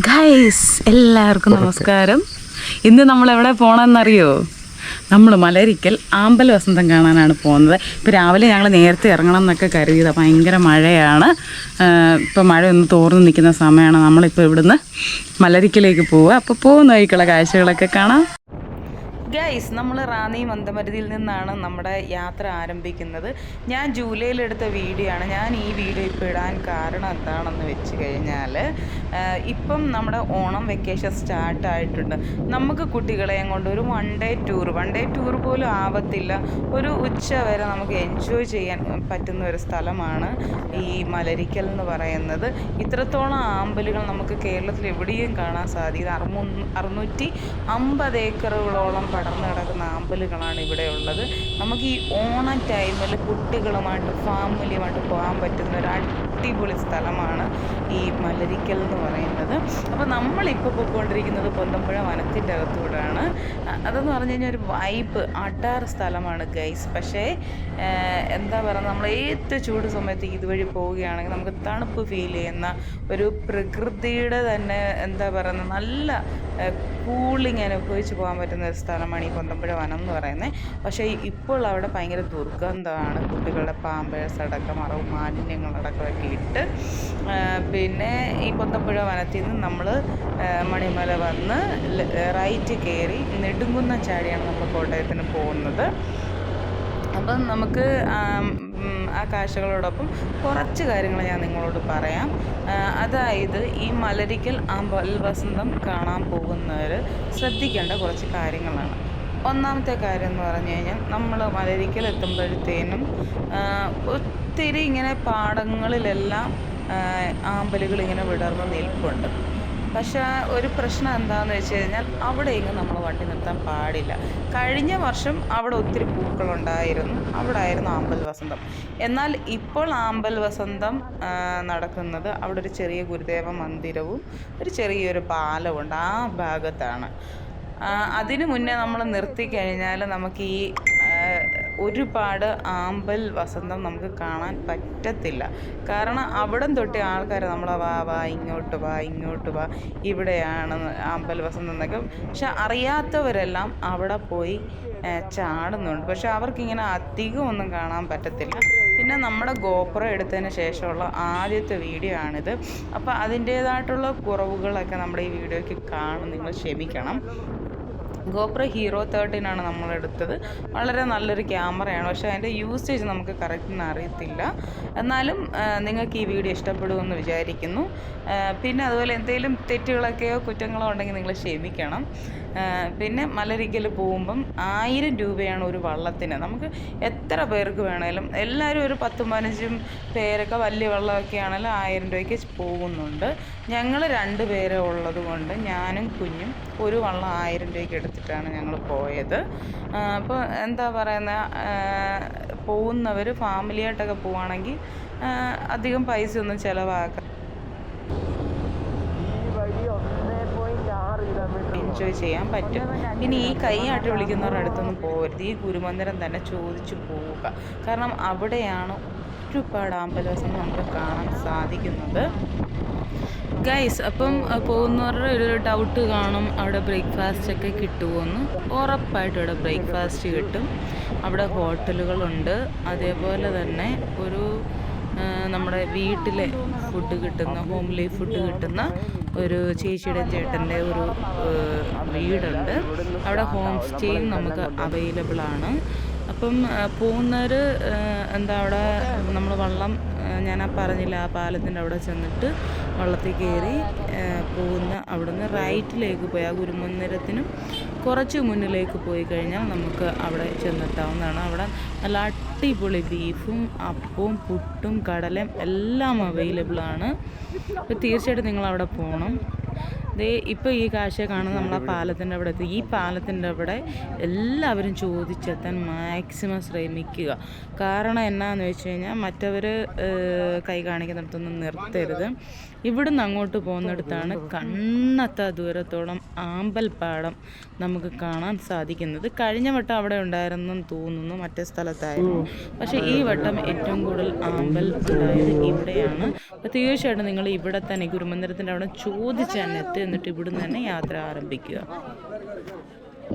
Guys എല്ലാവർക്കും നമസ്കാരം. ഇന്ന് നമ്മൾ എവിടെ പോകണമെന്നറിയോ നമ്മൾ മലരിക്കൽ ആമ്പൽ വസന്തം കാണാനാണ് പോകുന്നത്. ഇപ്പോൾ രാവിലെ ഞങ്ങൾ നേരത്തെ ഇറങ്ങണം എന്നൊക്കെ കരുതിയത്. ഭയങ്കര മഴയാണ്. ഇപ്പോൾ മഴ ഒന്ന് തോർന്ന് നിൽക്കുന്ന സമയമാണ് നമ്മളിപ്പോൾ ഇവിടുന്ന് മലരിക്കലേക്ക് പോവുക. അപ്പോൾ പോകുന്ന വഴിക്കുള്ള കാഴ്ചകളൊക്കെ കാണാം. ഗൈസ് നമ്മൾ റാന്നി മന്ദമരുതിയിൽ നിന്നാണ് നമ്മുടെ യാത്ര ആരംഭിക്കുന്നത്. ഞാൻ ജൂലൈയിൽ എടുത്ത വീഡിയോ ആണ് ഞാൻ ഈ വീഡിയോ ഇപ്പോൾ ഇടാൻ കാരണം എന്താണെന്ന് വെച്ച് കഴിഞ്ഞാൽ ഇപ്പം നമ്മുടെ ഓണം വെക്കേഷൻ സ്റ്റാർട്ട് ആയിട്ടുണ്ട്. നമുക്ക് കുട്ടികളെയും കൊണ്ട് ഒരു one day tour one day tour പോലും ആവത്തില്ല. ഒരു ഉച്ച വരെ നമുക്ക് എൻജോയ് ചെയ്യാൻ പറ്റുന്ന ഒരു സ്ഥലമാണ് ഈ മലരിക്കൽ എന്ന് പറയുന്നത്. ഇത്രത്തോളം ആമ്പലുകൾ നമുക്ക് കേരളത്തിൽ എവിടെയും കാണാൻ സാധിക്കും. അറുന്നൂ അറുന്നൂറ്റി അമ്പത് ഏക്കറുകളോളം പടർന്നു കിടക്കുന്ന ആമ്പലുകളാണ് ഇവിടെ ഉള്ളത്. നമുക്ക് ഈ ഓണം ടൈമിൽ കുട്ടികളുമായിട്ട് ഫാമിലിയുമായിട്ട് പോകാൻ പറ്റുന്ന ഒരു അടിപൊളി സ്ഥലമാണ് ഈ മലരിക്കൽ എന്ന് പറയുന്നത്. അപ്പോൾ നമ്മളിപ്പോൾ പോയിക്കൊണ്ടിരിക്കുന്നത് പൊന്തമ്പുഴ വനത്തിന്റെ അകത്തൂടാണ്. അതെന്ന് പറഞ്ഞു കഴിഞ്ഞാൽ ഒരു വൈബ് അടാർ സ്ഥലമാണ് ഗൈസ് പക്ഷേ എന്താ പറയുക നമ്മൾ ഏറ്റവും ചൂട് സമയത്ത് ഇതുവഴി പോവുകയാണെങ്കിൽ നമുക്ക് തണുപ്പ് ഫീൽ ചെയ്യുന്ന ഒരു പ്രകൃതിയുടെ തന്നെ എന്താ പറയുന്നത് നല്ല കൂളിങ് അനുഭവിച്ച് പോകാൻ പറ്റുന്ന ഒരു സ്ഥലമാണ് ഈ പൊന്തമ്പുഴ വനം എന്ന് പറയുന്നത് പക്ഷേ ഇപ്പോൾ അവിടെ ഭയങ്കര ദുർഗന്ധമാണ്. കുട്ടികളുടെ പാമ്പേഴ്സ് അടക്കം അറവ് മാലിന്യങ്ങളടക്കമൊക്കെ ഇട്ട് പിന്നെ ഈ പൊന്തപ്പുഴ വനത്തിൽ നിന്ന് നമ്മൾ മണിമല വന്ന് റൈറ്റ് കയറി നെടുങ്കുന്നം ചാടിയാണ് നമ്മൾ കോട്ടയത്തിന് പോകുന്നത്. അപ്പം നമുക്ക് ആം, കാഴ്ചകളോടൊപ്പം കുറച്ച് കാര്യങ്ങൾ ഞാൻ നിങ്ങളോട് പറയാം. അതായത് ഈ മലരിക്കൽ ആമ്പൽ വസന്തം കാണാൻ പോകുന്നവർ ശ്രദ്ധിക്കേണ്ട കുറച്ച് കാര്യങ്ങളാണ്. ഒന്നാമത്തെ കാര്യം എന്ന് പറഞ്ഞു കഴിഞ്ഞാൽ നമ്മൾ മലരിക്കൽ എത്തുമ്പോഴത്തേനും ഒത്തിരി ഇങ്ങനെ പാടങ്ങളിലെല്ലാം ആമ്പലുകൾ ഇങ്ങനെ വിടർന്ന് നിൽപ്പുണ്ട്. പക്ഷേ ഒരു പ്രശ്നം എന്താണെന്ന് വെച്ച് കഴിഞ്ഞാൽ അവിടെയെങ്കിലും നമ്മൾ വണ്ടി നിർത്താൻ പാടില്ല. കഴിഞ്ഞ വർഷം അവിടെ ഒത്തിരി പൂക്കളുണ്ടായിരുന്നു. അവിടെ ആയിരുന്നു ആമ്പൽ വസന്തം. എന്നാൽ ഇപ്പോൾ ആമ്പൽ വസന്തം നടക്കുന്നത് അവിടെ ഒരു ചെറിയ ഗുരുദേവ മന്ദിരവും ഒരു ചെറിയൊരു പാലമുണ്ട് ആ ഭാഗത്താണ്. അതിനു മുന്നേ നമ്മൾ നിർത്തിക്കഴിഞ്ഞാൽ നമുക്ക് ഈ ഒരുപാട് ആമ്പൽ വസന്തം നമുക്ക് കാണാൻ പറ്റത്തില്ല. കാരണം അവിടം തൊട്ട് ആൾക്കാർ നമ്മളെ വാ വാ ഇങ്ങോട്ട് വാ ഇങ്ങോട്ട് വാ ഇവിടെയാണ് ആമ്പൽ വസന്തം എന്നൊക്കെ. പക്ഷെ അറിയാത്തവരെല്ലാം അവിടെ പോയി ചാടുന്നുണ്ട്. പക്ഷെ അവർക്കിങ്ങനെ അധികം ഒന്നും കാണാൻ പറ്റത്തില്ല. പിന്നെ നമ്മുടെ ഗോപുരം എടുത്തതിന് ശേഷമുള്ള ആദ്യത്തെ വീഡിയോ ആണിത്. അപ്പോൾ അതിന്റേതായിട്ടുള്ള കുറവുകളൊക്കെ നമ്മുടെ ഈ വീഡിയോയ്ക്ക് കാണും. നിങ്ങൾ ക്ഷമിക്കണം. ഗോപ്രോ ഹീറോ തേർട്ടീനാണ് നമ്മൾ എടുത്തത് വളരെ നല്ലൊരു ക്യാമറയാണ്. പക്ഷേ അതിന്റെ യൂസേജ് നമുക്ക് കറക്റ്റിന് അറിയത്തില്ല. എന്നാലും നിങ്ങൾക്ക് ഈ വീഡിയോ ഇഷ്ടപ്പെടുമെന്ന് വിചാരിക്കുന്നു. പിന്നെ അതുപോലെ എന്തെങ്കിലും തെറ്റുകളൊക്കെയോ കുറ്റങ്ങളോ ഉണ്ടെങ്കിൽ നിങ്ങൾ ക്ഷമിക്കണം. പിന്നെ മലരിക്കൽ പോകുമ്പം ആയിരം രൂപയാണ് ഒരു വള്ളത്തിന്. നമുക്ക് എത്ര പേർക്ക് വേണേലും എല്ലാവരും ഒരു പത്തും പതിനഞ്ചും പേരൊക്കെ വലിയ വള്ളമൊക്കെ ആണെങ്കിലും ആയിരം രൂപയ്ക്ക് പോകുന്നുണ്ട്. ഞങ്ങൾ രണ്ട് പേരെ ഉള്ളത് കൊണ്ട് ഞാനും കുഞ്ഞും ഒരു വള്ളം ആയിരം രൂപയ്ക്ക് എടുത്തിട്ടാണ് ഞങ്ങൾ പോയത്. അപ്പോൾ എന്താ പറയുന്ന പോകുന്നവർ ഫാമിലിയായിട്ടൊക്കെ പോവുകയാണെങ്കിൽ അധികം പൈസ ഒന്നും ചിലവാക്കാം എൻജോയ് ചെയ്യാൻ പറ്റും. ഇനി ഈ കൈയാട്ട് വിളിക്കുന്നവരുടെ അടുത്തൊന്നും പോകരുത് ഈ ഗുരുമന്ദിരം തന്നെ ചോദിച്ചു പോവുക. കാരണം അവിടെയാണ് ഒരുപാട് അമ്പലവസം നമുക്ക് കാണാൻ സാധിക്കുന്നത്. ഗൈസ് അപ്പം പോകുന്നവരുടെ ഒരു ഡൗട്ട് കാണും. അവിടെ ബ്രേക്ക്ഫാസ്റ്റ് ഒക്കെ കിട്ടുമോയെന്ന് ഉറപ്പായിട്ടും ഇവിടെ ബ്രേക്ക്ഫാസ്റ്റ് കിട്ടും. അവിടെ ഹോട്ടലുകളുണ്ട്. അതേപോലെ തന്നെ ഒരു നമ്മുടെ വീട്ടിലെ ഫുഡ് കിട്ടുന്ന ഹോംലി ഫുഡ് കിട്ടുന്ന ഒരു ചേച്ചിയുടെ ചേട്ടന്റെ ഒരു വീടുണ്ട്. അവിടെ ഹോം സ്റ്റേയും നമുക്ക് അവൈലബിൾ ആണ്. അപ്പം പോകുന്നവർ എന്താ അവിടെ നമ്മൾ വള്ളം ഞാൻ ആ പറഞ്ഞില്ല ആ പാലത്തിന്റെ അവിടെ ചെന്നിട്ട് വള്ളത്തിൽ കയറി പോകുന്ന അവിടുന്ന് റൈറ്റിലേക്ക് പോയി. ആ ഗുരുമന്ദിരത്തിനും കുറച്ച് മുന്നിലേക്ക് പോയി കഴിഞ്ഞാൽ നമുക്ക് അവിടെ ചെന്നെത്താവുന്നതാണ്. അവിടെ നല്ല അടിപൊളി ബീഫും അപ്പവും പുട്ടും കടലയും എല്ലാം അവൈലബിളാണ് തീർച്ചയായിട്ടും നിങ്ങൾ അവിടെ പോകണം ദേ ഇപ്പോൾ ഈ കാഴ്ച കാണുന്ന നമ്മൾ ആ പാലത്തിന്റെ അവിടെ എത്തി. ഈ പാലത്തിന്റെ അവിടെ എല്ലാവരും ചോദിച്ചെത്താൻ മാക്സിമം ശ്രമിക്കുക. കാരണം എന്നാന്ന് വെച്ച് കഴിഞ്ഞാൽ മറ്റവർ കൈ കാണിക്കുന്നിടത്തൊന്നും നിർത്തരുത്. ഇവിടുന്ന് അങ്ങോട്ട് പോകുന്നിടത്താണ് കണ്ണത്ത ദൂരത്തോളം ആമ്പൽപ്പാടം നമുക്ക് കാണാൻ സാധിക്കുന്നത്. കഴിഞ്ഞ വട്ടം അവിടെ ഉണ്ടായിരുന്നെന്ന് തോന്നുന്നു മറ്റേ സ്ഥലത്തായിരുന്നു. പക്ഷേ ഈ വട്ടം ഏറ്റവും കൂടുതൽ ആമ്പൽ ഉണ്ടായത് ഇവിടെയാണ്. അപ്പോൾ തീർച്ചയായിട്ടും നിങ്ങൾ ഇവിടെ തന്നെ ഗുരുമന്ദിരത്തിന്റെ അവിടെ ചോദിച്ച് തന്നെ എന്നിട്ട് ഇവിടുന്ന് തന്നെ യാത്ര ആരംഭിക്കുക.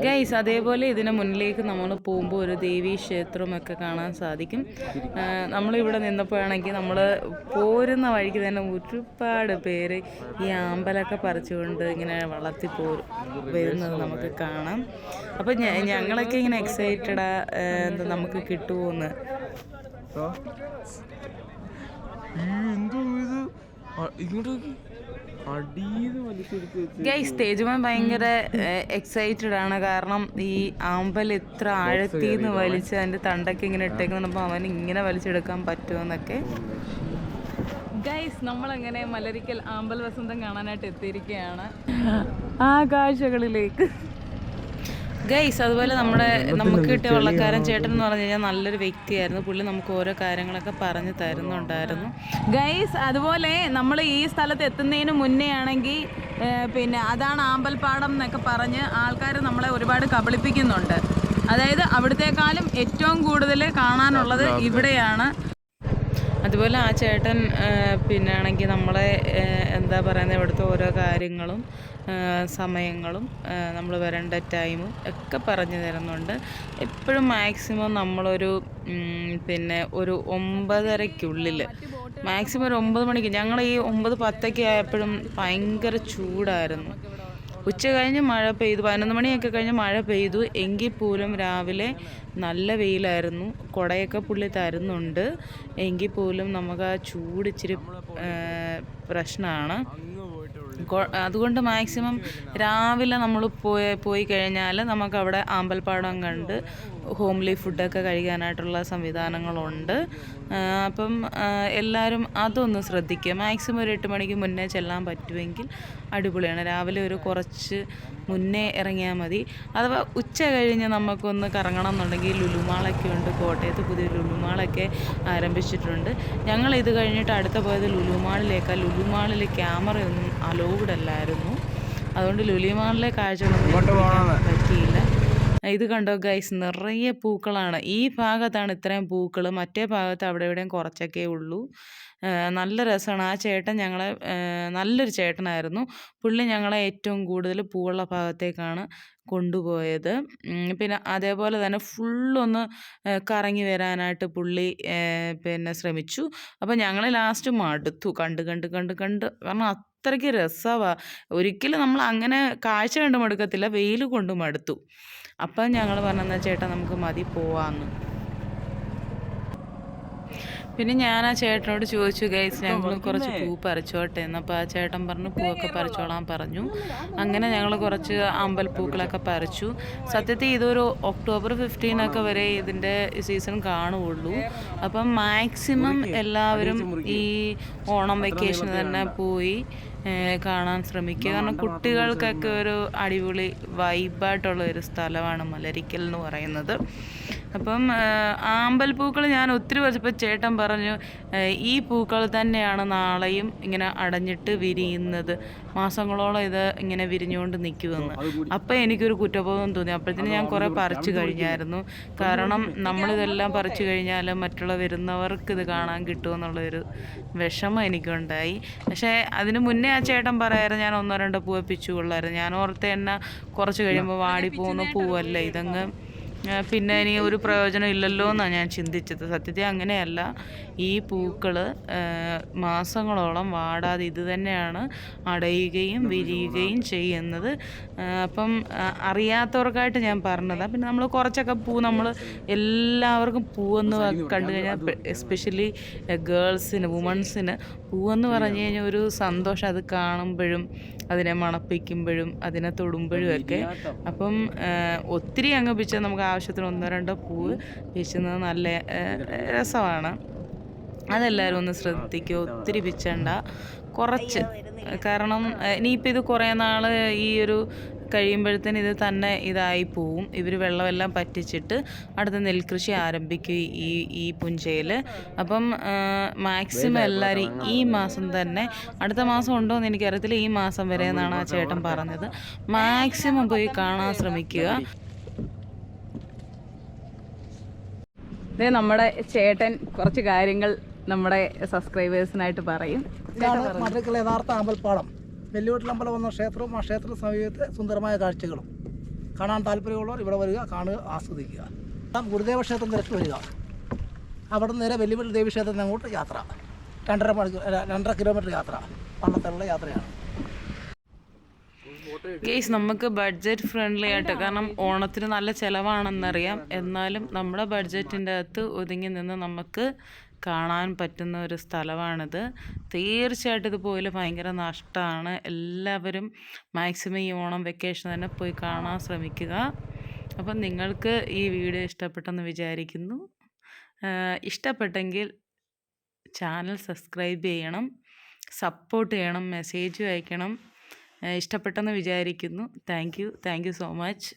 ഗൈസ് അതേപോലെ ഇതിന് മുന്നിലേക്ക് നമ്മൾ പോകുമ്പോൾ ഒരു ദേവീ ക്ഷേത്രമൊക്കെ കാണാൻ സാധിക്കും. നമ്മളിവിടെ നിന്നപ്പോഴാണെങ്കിൽ നമ്മൾ പോരുന്ന വഴിക്ക് തന്നെ ഒരുപാട് പേര് ഈ ആമ്പലൊക്കെ പറിച്ചുകൊണ്ട് ഇങ്ങനെ വളർത്തി പോ വരുന്നത് നമുക്ക് കാണാം. അപ്പം ഞങ്ങളൊക്കെ ഇങ്ങനെ എക്സൈറ്റഡാ എന്താ നമുക്ക് കിട്ടുമോന്ന് ഇങ്ങോട്ട് ഗൈസ് തേജുമാൻ ഭയങ്കര എക്സൈറ്റഡ് ആണ്. കാരണം ഈ ആമ്പൽ ഇത്ര ആഴത്തിന്ന് വലിച്ച് അതിന്റെ തണ്ടൊക്കെ ഇങ്ങനെ ഇട്ടേക്കുന്നുണ്ടപ്പോൾ അവൻ ഇങ്ങനെ വലിച്ചെടുക്കാൻ പറ്റുമെന്നൊക്കെ ഗൈസ് നമ്മളങ്ങനെ മലരിക്കൽ ആമ്പൽ വസന്തം കാണാനായിട്ട് എത്തിയിരിക്കുകയാണ്. ആ കാഴ്ചകളിലേക്ക് ഗൈസ് അതുപോലെ നമ്മുടെ നമുക്ക് കിട്ടിയ വള്ളക്കാരൻ ചേട്ടൻ എന്ന് പറഞ്ഞു കഴിഞ്ഞാൽ നല്ലൊരു വ്യക്തിയായിരുന്നു. പുള്ളി നമുക്ക് ഓരോ കാര്യങ്ങളൊക്കെ പറഞ്ഞു തരുന്നുണ്ടായിരുന്നു. ഗൈസ് അതുപോലെ നമ്മൾ ഈ സ്ഥലത്ത് എത്തുന്നതിന് മുന്നേ ആണെങ്കിൽ പിന്നെ അതാണ് ആമ്പൽപ്പാടം എന്നൊക്കെ പറഞ്ഞ് ആൾക്കാർ നമ്മളെ ഒരുപാട് കബളിപ്പിക്കുന്നുണ്ട്. അതായത് അവിടത്തേക്കാളും ഏറ്റവും കൂടുതൽ കാണാനുള്ളത് ഇവിടെയാണ്. അതുപോലെ ആ ചേട്ടൻ പിന്നെ ആണെങ്കിൽ നമ്മളെ എന്താ പറയുന്നത് ഇവിടുത്തെ ഓരോ കാര്യങ്ങളും സമയങ്ങളും നമ്മൾ വരേണ്ട ടൈമും ഒക്കെ പറഞ്ഞു തരുന്നുണ്ട്. എപ്പോഴും മാക്സിമം നമ്മളൊരു പിന്നെ ഒരു ഒമ്പതരയ്ക്കുള്ളിൽ മാക്സിമം ഒരു ഒമ്പത് മണിക്ക് ഞങ്ങൾ ഈ ഒമ്പത് പത്തൊക്കെ ആയപ്പോഴും ഭയങ്കര ചൂടായിരുന്നു. ഉച്ച കഴിഞ്ഞ് മഴ പെയ്തു പതിനൊന്ന് മണിയൊക്കെ കഴിഞ്ഞ് മഴ പെയ്തു. എങ്കിൽ പോലും രാവിലെ നല്ല വെയിലായിരുന്നു കുടയൊക്കെ പുള്ളി തരുന്നുണ്ട്. എങ്കിൽ പോലും നമുക്ക് ആ ചൂടിച്ചിരി പ്രശ്നമാണ്. അതുകൊണ്ട് മാക്സിമം രാവിലെ നമ്മൾ പോയി പോയി കഴിഞ്ഞാൽ നമുക്ക് അവിടെ ആമ്പൽപ്പാടം കണ്ട് ഹോംലി ഫുഡൊക്കെ കഴിക്കാനായിട്ടുള്ള സംവിധാനങ്ങളുണ്ട്. അപ്പം എല്ലാവരും അതൊന്ന് ശ്രദ്ധിക്കുക. മാക്സിമം ഒരു എട്ട് മണിക്ക് മുന്നേ ചെല്ലാൻ പറ്റുമെങ്കിൽ അടിപൊളിയാണ്. രാവിലെ ഒരു കുറച്ച് മുന്നേ ഇറങ്ങിയാൽ മതി. അഥവാ ഉച്ച കഴിഞ്ഞ് നമുക്കൊന്ന് കറങ്ങണം എന്നുണ്ടെങ്കിൽ ലുലുമാളൊക്കെ ഉണ്ട്. കോട്ടയത്ത് പുതിയ ലുലുമാളൊക്കെ ആരംഭിച്ചിട്ടുണ്ട്. ഞങ്ങൾ ഇത് കഴിഞ്ഞിട്ട് അടുത്ത പോയത് ലുലുമാളിലേക്കാണ് ലുലുമാളിൽ ക്യാമറയൊന്നും അലൗഡ് അല്ലായിരുന്നു. അതുകൊണ്ട് ലുലിമാളിലെ കാഴ്ചകളൊന്നും പറ്റിയില്ല. ഇത് കണ്ടോ ഗൈസ് നിറയെ പൂക്കളാണ്. ഈ ഭാഗത്താണ് ഇത്രയും പൂക്കൾ മറ്റേ ഭാഗത്ത് അവിടെ ഇവിടെയും കുറച്ചൊക്കെ ഉള്ളൂ. നല്ല രസമാണ്. ആ ചേട്ടൻ ഞങ്ങളെ നല്ലൊരു ചേട്ടനായിരുന്നു. പുള്ളി ഞങ്ങളെ ഏറ്റവും കൂടുതൽ പൂവുള്ള ഭാഗത്തേക്കാണ് കൊണ്ടുപോയത്. പിന്നെ അതേപോലെ തന്നെ ഫുള്ളൊന്ന് കറങ്ങി വരാനായിട്ട് പുള്ളി പിന്നെ ശ്രമിച്ചു. അപ്പോൾ ഞങ്ങൾ ലാസ്റ്റ് മടുത്തു. കണ്ട് കണ്ട് കണ്ട് കണ്ട്. കാരണം അത്രയ്ക്ക് രസമാണ് ഒരിക്കലും നമ്മൾ അങ്ങനെ കാഴ്ച കണ്ട് മടുക്കത്തില്ല വെയിൽ കൊണ്ട് മടുത്തു. അപ്പം ഞങ്ങൾ പറഞ്ഞെന്നാൽ ചേട്ടാ നമുക്ക് മതി പോവാന്ന്. പിന്നെ ഞാൻ ആ ചേട്ടനോട് ചോദിച്ചു ഗൈസ് ഞങ്ങൾ കുറച്ച് പൂ പറിച്ചോട്ടെ എന്നപ്പോൾ ആ ചേട്ടൻ പറഞ്ഞു പൂവൊക്കെ പറിച്ചോളാൻ പറഞ്ഞു. അങ്ങനെ ഞങ്ങൾ കുറച്ച് അമ്പൽപ്പൂക്കളൊക്കെ പറിച്ചു. സത്യത്തിൽ ഇതൊരു ഒക്ടോബർ ഫിഫ്റ്റീനൊക്കെ വരെ ഇതിന്റെ സീസൺ കാണുകയുള്ളൂ. അപ്പം മാക്സിമം എല്ലാവരും ഈ ഓണം വെക്കേഷൻ തന്നെ പോയി കാണാൻ ശ്രമിക്കുക. കാരണം കുട്ടികൾക്കൊക്കെ ഒരു അടിപൊളി വൈബായിട്ടുള്ള ഒരു സ്ഥലമാണ് മലരിക്കൽ എന്ന് പറയുന്നത്. അപ്പം ആമ്പൽ ആമ്പൽപ്പൂക്കൾ ഞാൻ ഒത്തിരി വെച്ചപ്പോൾ ചേട്ടൻ പറഞ്ഞു ഈ പൂക്കൾ തന്നെയാണ് നാളെയും ഇങ്ങനെ അടഞ്ഞിട്ട് വിരിയുന്നത്. മാസങ്ങളോളം ഇത് ഇങ്ങനെ വിരിഞ്ഞുകൊണ്ട് നിൽക്കുമെന്ന്. അപ്പം എനിക്കൊരു കുറ്റബോധം തോന്നി. അപ്പോഴത്തേന് ഞാൻ കുറേ പറിച്ചു കഴിഞ്ഞായിരുന്നു. കാരണം നമ്മളിതെല്ലാം പറിച്ചു കഴിഞ്ഞാൽ മറ്റുള്ള വരുന്നവർക്ക് ഇത് കാണാൻ കിട്ടുമെന്നുള്ളൊരു വിഷമം എനിക്കുണ്ടായി. പക്ഷേ അതിന് മുന്നേ ആ ചേട്ടൻ പറയാറ് ഞാൻ ഒന്നോ രണ്ടോ പൂവെ പിച്ചു കൊള്ളായിരുന്നു. ഞാൻ ഓർത്ത് എന്നെ കുറച്ച് കഴിയുമ്പോൾ വാടി പോകുന്ന പൂവല്ലേ ഇതങ്ങ്? പിന്നെ ഇനി ഒരു പ്രയോജനം ഇല്ലല്ലോ എന്നാണ് ഞാൻ ചിന്തിച്ചത്. സത്യത്തിൽ അങ്ങനെയല്ല. ഈ പൂക്കൾ മാസങ്ങളോളം വാടാതെ ഇത് തന്നെയാണ് അടയുകയും വിരിയുകയും ചെയ്യുന്നത്. അപ്പം അറിയാത്തവർക്കായിട്ട് ഞാൻ പറഞ്ഞതാണ് പിന്നെ നമ്മൾ കുറച്ചൊക്കെ പൂ നമ്മൾ എല്ലാവർക്കും പൂവെന്ന് കണ്ടു കഴിഞ്ഞാൽ എസ്പെഷ്യലി ഗേൾസിന് വുമൺസിന് പൂവെന്ന് പറഞ്ഞു കഴിഞ്ഞാൽ ഒരു സന്തോഷം. അത് കാണുമ്പോഴും അതിനെ മണപ്പിക്കുമ്പോഴും അതിനെ തൊടുമ്പോഴും ഒക്കെ. അപ്പം ഒത്തിരി അങ്ങ് പിച്ച നമുക്ക് ആവശ്യത്തിന് ഒന്നോ രണ്ടോ പൂവ് വീശുന്നത് നല്ല രസമാണ്. അതെല്ലാവരും ഒന്ന് ശ്രദ്ധിക്കുക ഒത്തിരി പിച്ചണ്ട കുറച്ച്. കാരണം ഇനിയിപ്പോൾ ഇത് കുറേ നാൾ ഈ ഒരു കഴിയുമ്പോഴത്തേന് ഇത് തന്നെ ഇതായി പോവും. ഇവർ വെള്ളമെല്ലാം പറ്റിച്ചിട്ട് അടുത്ത നെൽകൃഷി ആരംഭിക്കും ഈ ഈ പുഞ്ചയിൽ അപ്പം മാക്സിമം എല്ലാവരും ഈ മാസം തന്നെ അടുത്ത മാസം ഉണ്ടോ എന്ന് എനിക്കറിയത്തില്ല. ഈ മാസം വരെ എന്നാണ് ആ ചേട്ടൻ പറഞ്ഞത്. മാക്സിമം പോയി കാണാൻ ശ്രമിക്കുക. നമ്മുടെ ചേട്ടൻ കുറച്ച് കാര്യങ്ങൾ നമ്മുടെ സബ്സ്ക്രൈബേഴ്സിനായിട്ട് പറയും. ഇതാണ് മധുരക്കുള്ള യഥാർത്ഥ അമ്പൽപ്പാടം വെല്ലുവിട്ടിൽ അമ്പലം ക്ഷേത്രവും ആ ക്ഷേത്ര സമീപത്തെ സുന്ദരമായ കാഴ്ചകളും. കാണാൻ താല്പര്യമുള്ളവർ ഇവിടെ വരിക കാണുക ആസ്വദിക്കുക. ഗുരുദേവ ക്ഷേത്രം തിരക്ക് വരിക. അവിടെ നിന്ന് നേരെ ദേവി ക്ഷേത്രത്തിന് അങ്ങോട്ട് യാത്ര. രണ്ടര മണിക്കൂർ രണ്ടര കിലോമീറ്റർ യാത്ര. പള്ളത്തിലുള്ള യാത്രയാണ്. ഗേസ് നമുക്ക് ബഡ്ജറ്റ് ഫ്രണ്ട്ലി ആയിട്ട് കാരണം ഓണത്തിന് നല്ല ചിലവാണെന്നറിയാം. എന്നാലും നമ്മുടെ ബഡ്ജറ്റിന്റെ അകത്ത് ഒതുങ്ങി നിന്ന് നമുക്ക് കാണാൻ പറ്റുന്ന ഒരു സ്ഥലമാണിത്. തീർച്ചയായിട്ടും ഇതുപോലെ ഭയങ്കര നഷ്ടമാണ് എല്ലാവരും മാക്സിമം ഈ ഓണം വെക്കേഷൻ തന്നെ പോയി കാണാൻ ശ്രമിക്കുക. അപ്പം നിങ്ങൾക്ക് ഈ വീഡിയോ ഇഷ്ടപ്പെട്ടെന്ന് വിചാരിക്കുന്നു. ഇഷ്ടപ്പെട്ടെങ്കിൽ ചാനൽ സബ്സ്ക്രൈബ് ചെയ്യണം. സപ്പോർട്ട് ചെയ്യണം. മെസ്സേജ് അയക്കണം. ഇഷ്ടപ്പെട്ടെന്ന് വിചാരിക്കുന്നു. Thank you thank you so much